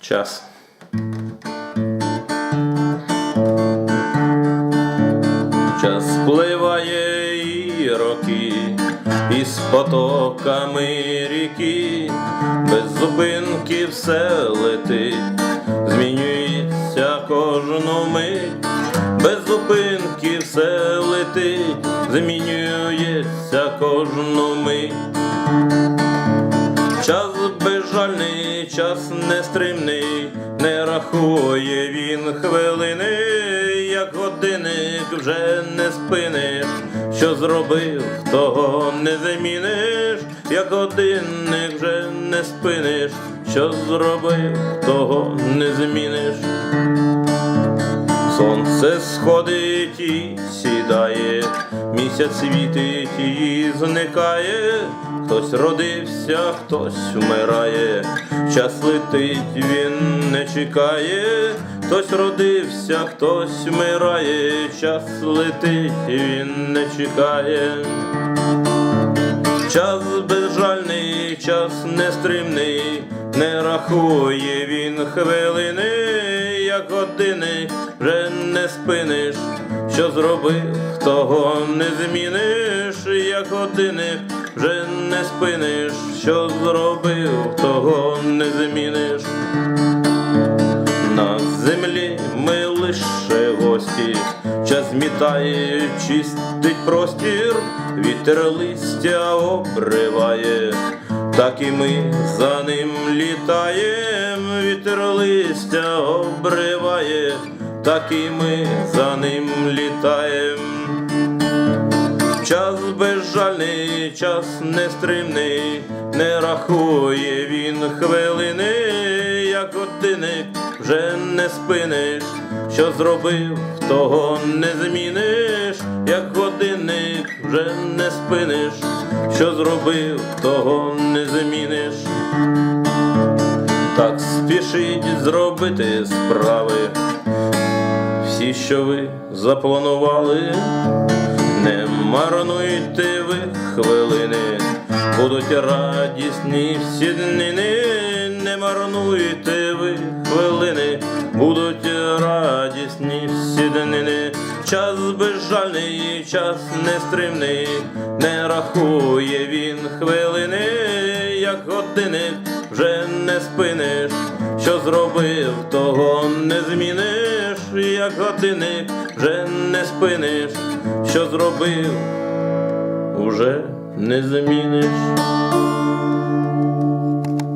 Час. Час впливає і роки, і з потоками ріки, без зупинки все летить, змінюється кожну мить, без зупинки все летить, змінюється кожну мить. Час нестримний, не рахує він хвилини, як годинник вже не спиниш, що зробив, того не заміниш, як годинник вже не спиниш, що зробив, того не зміниш. Сонце сходить і сідає, місяць світить і зникає, хтось родився, хтось вмирає, час летить, він не чекає, хтось родився, хтось вмирає, час летить, він не чекає. Час безжальний, час нестримний, не рахує він хвилини, як години вже не спиниш, що зробив, того не зміниш, як години вже не спиниш, що зробив, того не зміниш. На землі ми лише гості, час змітає, чистить простір, вітер листя обриває, так і ми за ним літаєм, вітер листя обриває, так і ми за ним літаєм. Час безжальний, час нестримний, не рахує він хвилини, як годинник вже не спиниш, що зробив, того не зміниш, як вже не спиниш, що зробив, того не зміниш. Так спішіть зробити справи, всі, що ви запланували. Не марнуйте ви хвилини, будуть радісні всі днини, не марнуйте ви хвилини, будуть. Час безжальний, час нестримний, не рахує він хвилини, як годинник вже не спиниш, що зробив, того не зміниш, як годинник вже не спиниш, що зробив, уже не зміниш.